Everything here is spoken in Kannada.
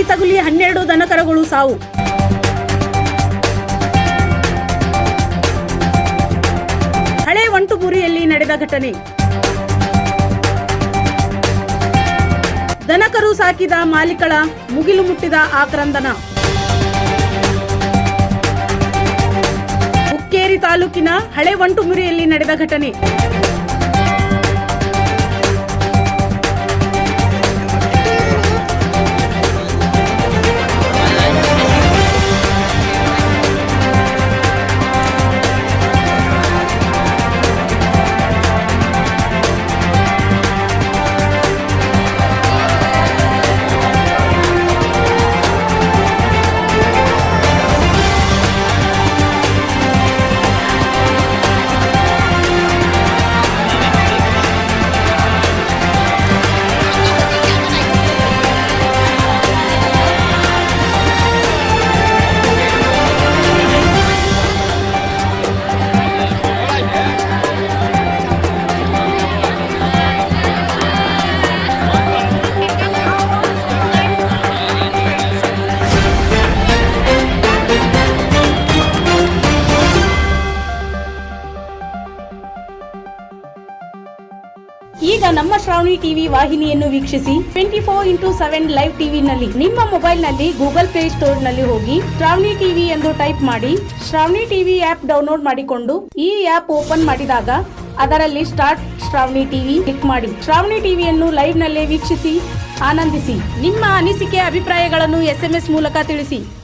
ತಂತಿ ತಗುಲಿ ಹನ್ನೆರಡು ದನಕರಗಳು ಸಾವು. ಹಳೆ ಒಂಟುಮುರಿಯಲ್ಲಿ ನಡೆದ ಘಟನೆ. ದನಕರು ಸಾಕಿದ ಮಾಲೀಕಳ ಮುಗಿಲು ಮುಟ್ಟಿದ ಆಕ್ರಂದನ. ಹುಕ್ಕೇರಿ ತಾಲೂಕಿನ ಹಳೆ ಒಂಟುಮುರಿಯಲ್ಲಿ ನಡೆದ ಘಟನೆ. ಈಗ ನಮ್ಮ ಶ್ರಾವಣಿ ಟಿವಿ ವಾಹಿನಿಯನ್ನು ವೀಕ್ಷಿಸಿ twenty four into seven live ಟಿವಿನಲ್ಲಿ ನಿಮ್ಮ ಮೊಬೈಲ್ನಲ್ಲಿ ಗೂಗಲ್ ಪ್ಲೇ ಸ್ಟೋರ್ನಲ್ಲಿ ಹೋಗಿ ಶ್ರಾವಣಿ ಟಿವಿ ಎಂದು ಟೈಪ್ ಮಾಡಿ ಶ್ರಾವಣಿ ಟಿವಿ ಆಪ್ ಡೌನ್ಲೋಡ್ ಮಾಡಿಕೊಂಡು ಈ ಆಪ್ ಓಪನ್ ಮಾಡಿದಾಗ ಅದರಲ್ಲಿ ಸ್ಟಾರ್ಟ್ ಶ್ರಾವಣಿ ಟಿವಿ ಕ್ಲಿಕ್ ಮಾಡಿ. ಶ್ರಾವಣಿ ಟಿವಿಯನ್ನು ಲೈವ್ ನಲ್ಲೇ ವೀಕ್ಷಿಸಿ, ಆನಂದಿಸಿ. ನಿಮ್ಮ ಅನಿಸಿಕೆ, ಅಭಿಪ್ರಾಯಗಳನ್ನು ಎಸ್ಎಂಎಸ್ ಮೂಲಕ ತಿಳಿಸಿ.